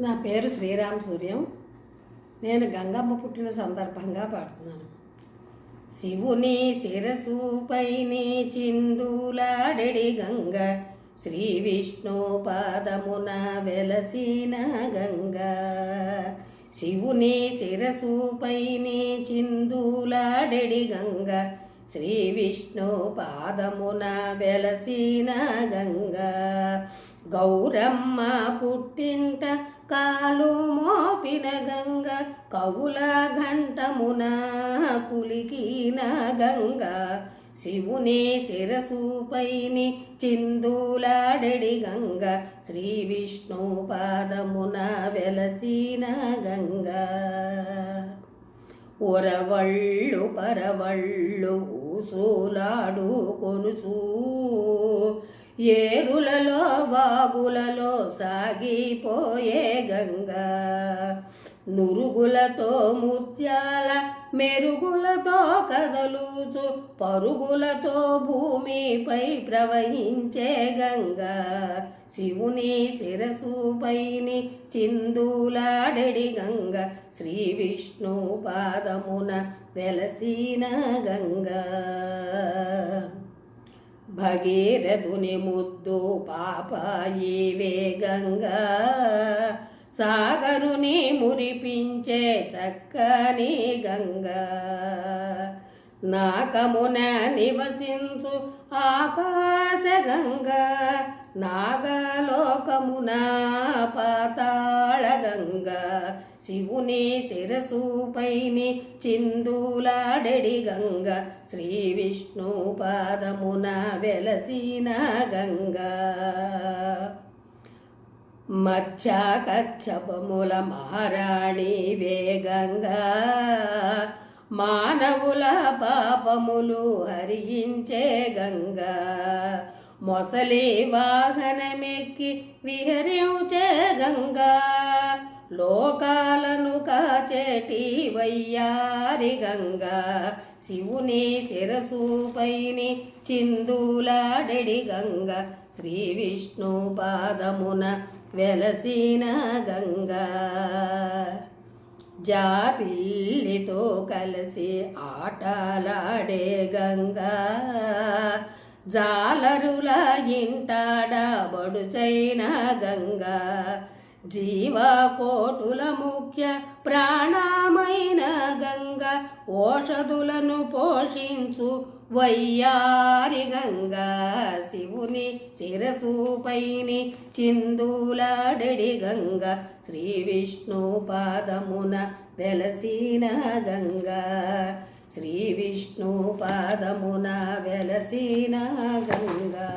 నా పేరు శ్రీరామ్ సూర్యం. నేను గంగమ్మ పుట్టిన సందర్భంగా పాడుతున్నాను. శివుని శిరసుపైని చిందులాడెడి గంగ శ్రీ విష్ణు పాదమున వెలసిన గంగ. శివుని శిరసుపైని చిందులాడెడి గంగ శ్రీ విష్ణు పాదమున వెలసిన గంగా. గౌరమ్మ పుట్టింట కాలు మోపిన గంగ కవుల ఘంటమున కులికిన గంగ. శివుని శిరసుపైని చిందులాడెడి గంగ శ్రీ విష్ణు పాదమున వెలసిన గంగ. ఒరవళ్ళు పరవళ్ళు ఊసులాడు కొనుచూ ఏరులలో వాగులలో సాగిపోయే గంగ. నురుగులతో ముత్యాల మెరుగులతో కదలుచు పరుగులతో భూమిపై ప్రవహించే గంగ. శివుని శిరసుపైని చిందులాడెడి గంగ. శ్రీ విష్ణు పాదమున వెలసిన గంగా. భగీరథుని ముద్దు పాపాయి వేగంగా సాగరుని మురిపించే చక్కని గంగా. నాకమున నివసించు ఆకాశ గంగా. నాగలోకమున పాతాళ గంగా. శివుని శిరసుపైని చిందులాడెడి గంగ శ్రీ విష్ణు పాదమున వెలసిన గంగా. మచ్చా కచ్చపముల మహారాణి వేగంగా మానవుల పాపములు హరించే గంగా. మొసలి వాహనమెక్కి విహరించే గంగా. లోకాలను కాచేటి వయ్యారి గంగా. శివుని శిరసుపైని చిందులాడెడి గంగ. శ్రీ విష్ణు పాదమున వెలసిన గంగా. జాబిల్లితో కలిసి ఆటలాడే గంగా. జాలరుల ఇంటాడబడుచైన గంగా. జీవకోటుల ముఖ్య ప్రాణమైన గంగ ఓషధులను పోషించు వయ్యారి గంగా. శివుని శిరసుపైని చిందులాడెడి గంగ. శ్రీ విష్ణు పాదమున వెలసిన గంగా. శ్రీ విష్ణు పాదమున వెలసిన గంగా.